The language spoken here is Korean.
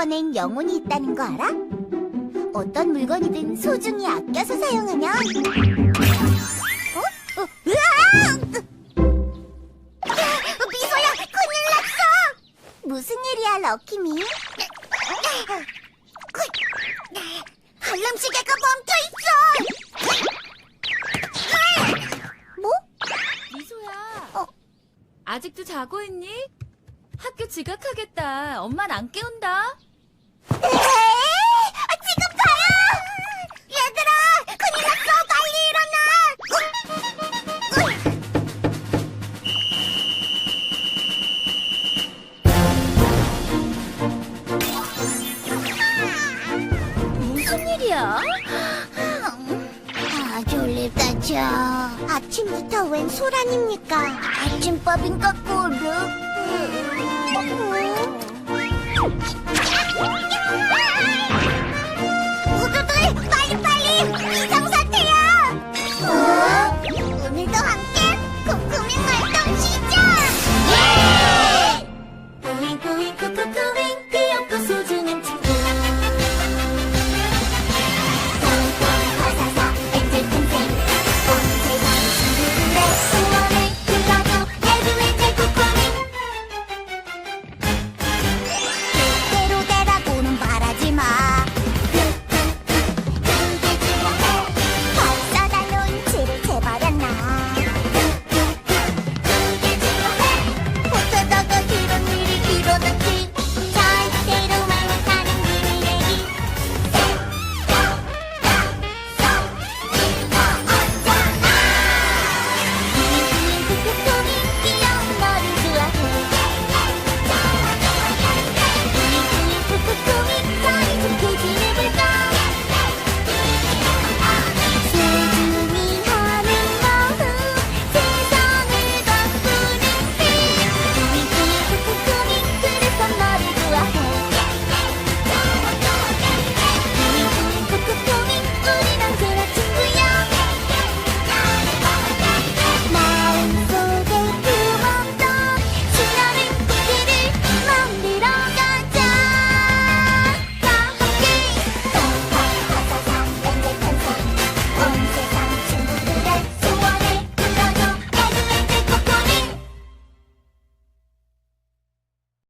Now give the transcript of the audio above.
꺼낸 영혼이 있다는 거 알아? 어떤 물건이든 소중히 아껴서 사용하면 어? 어, 으아! 미소야, 큰일 났어! 무슨 일이야, 럭키미? 알람 시계가 멈춰 있어! 뭐? 미소야. 어. 아직도 자고 있니? 학교 지각하겠다. 엄만 안 깨운다. 에이, 아, 지금 봐요! 얘들아, 큰일 났어! 빨리 일어나! 무슨 일이야? 아, 졸립다, 저. 아침부터 웬 소란입니까? 아침밥인가, 꼬르? Thanks.